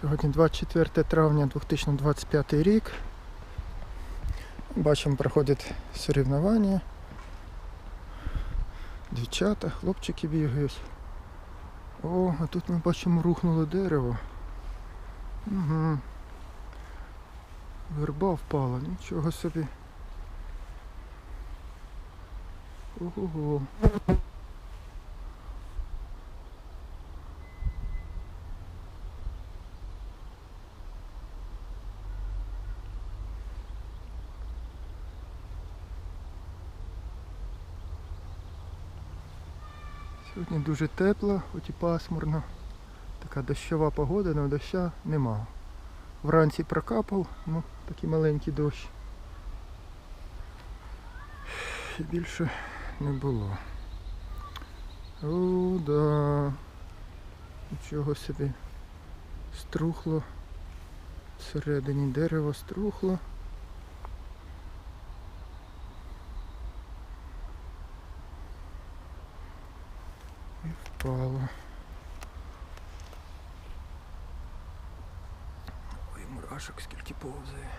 Сьогодні 24 травня 2025 рік. Бачимо, проходять соревнування. Дівчата, хлопчики бігають. О, а тут ми бачимо рухнуло дерево. Угу. Верба впала, нічого собі. Ого. Сьогодні дуже тепло, хоч і пасмурно. Така дощова погода, але доща нема. Вранці прокапав, ну такий маленький дощ. І більше не було. О, да. Нічого собі. Струхло. Всередині дерево струхло. Впало. Ой, мурашок скільки повзає.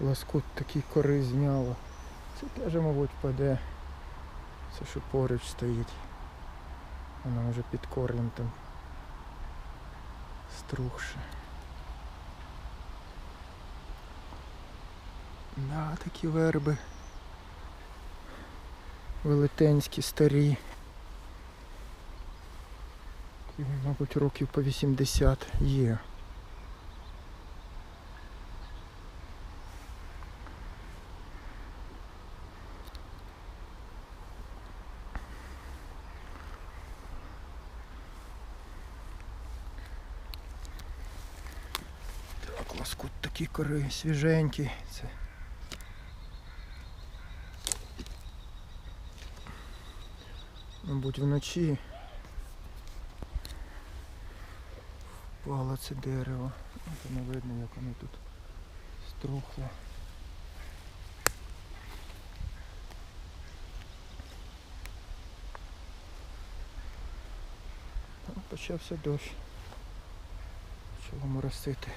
Лоскут такий кори зняло. Це теж, мабуть, паде. Це що поруч стоїть. Вона вже під корнем там струхше. Да, такі верби. Велетенські, старі. Мабуть, років по 80 є. Кори свіженькі. Це. Мабуть, вночі впало це дерево. От не видно, як воно тут струхло. Почався дощ. Почало моросити.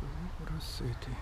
Чого моросити?